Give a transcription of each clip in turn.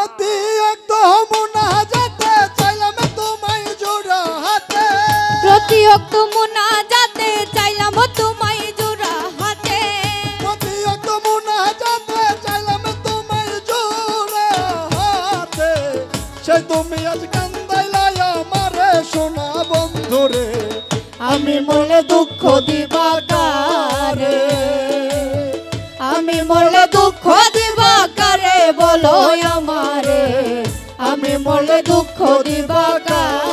প্রতি একদম না যেতে চাইলাম তোমায় জোড়া হাতে। প্রতি অক্ত মুনা যাতে চাইলাম তোমায় জোড়া হাতে। প্রতি একদম না যেতে চাইলাম তোমায় জোড়া হাতে। সে তুমি আজ কান্দাইলাই আমারে সোনা বন্ধুরে। আমি মরলে দুঃখ দিবা কারে। আমি মরলে দুঃখ দিবা কারে বলো মরলে দুঃখ দিবা কারে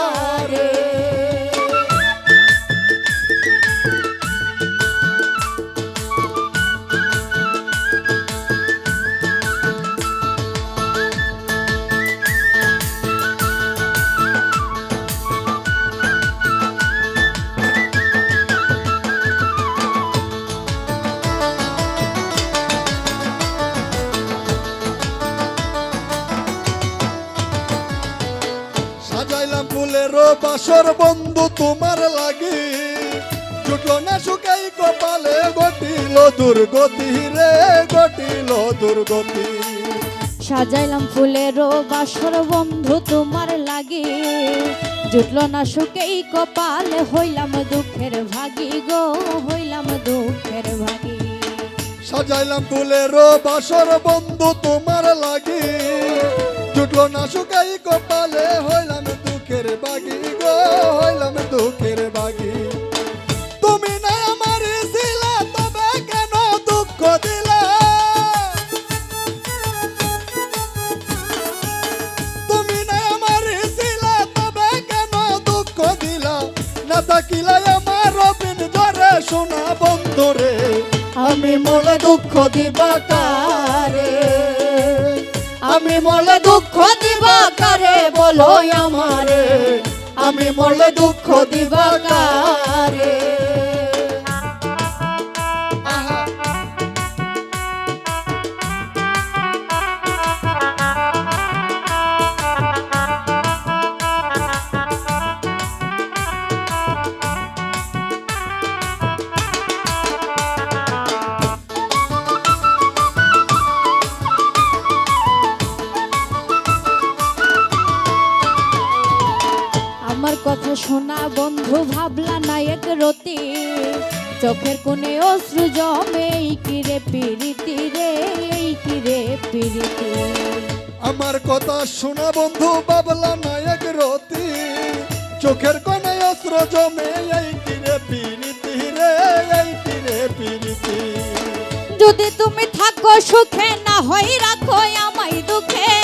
ফুলেরও বাসর বন্ধু তোমার লাগি। জুটলো না শুকাই কপালে গটিল দুর্গতি রে গটিল দুর্গতি। সাজাইলাম ফুলেরও বাসর বন্ধু তোমার লাগি। জুটল না সুখেই কপালে হইলাম দুঃখের ভাগি গো হইলাম দুঃখের ভাগি। সাজাইলাম ফুলেরও বাসর বন্ধু তোমার লাগি। জুটলো না শুকাই কপালে হইলাম দুঃখের বাগি গো, হইলাম দুঃখের বাগি। তুমি না আমার তবে কেন দুঃখ দিলা? তুমি না আমার ছিলা, তবে কেন দুঃখ দিলা? না থাকিলা আমার রবিন ধরে শোনা বন্ধুরে আমি মলে দুঃখ দিবা কারে? আমি মলে দুঃখ দিবা কারে, বলো আমি মলে দুঃখ দিবা কারে? আমার কথা শোনা বন্ধু ভাবলা নায়ক রতি। চোখের কোণে অশ্রু জমে এই কিরে পিরিতি রে এই কিরে পিরিতি? আমার কথা শোনা বন্ধু বাবলা নায়ক রতি। চোখের কোনে অস্ত্র জমে এই তীরে পিরিতি রে এই তীরে পিরিতি? যদি তুমি থাকো সুখে না হয় রাখো আমায় দুঃখে।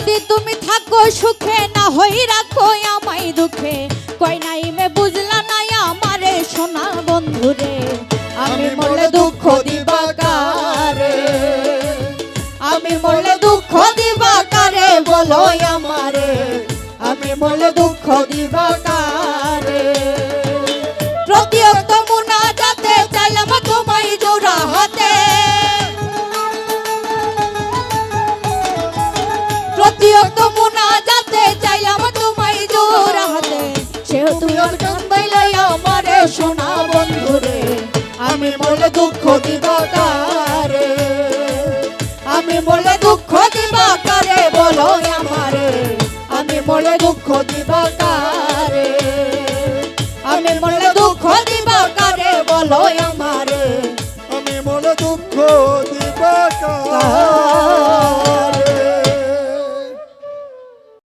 যদি তুমি থাকো সুখে না হই রাখো আমায় দুঃখে। কই নাই মে বুঝলা নাই আমারে সোনা বন্ধুরে। আমি মরলে দুঃখ দিবা কারে? আমি মরলে দুঃখ দিবা কারে বলো আমারে। আমি মরলে দুঃখ দিবা আমি বলে দুঃখ দিবা কারে? আমি বলে দুঃখ দিব কারে? বলো আমারে। আমি বলে দুঃখ দিবা কারে?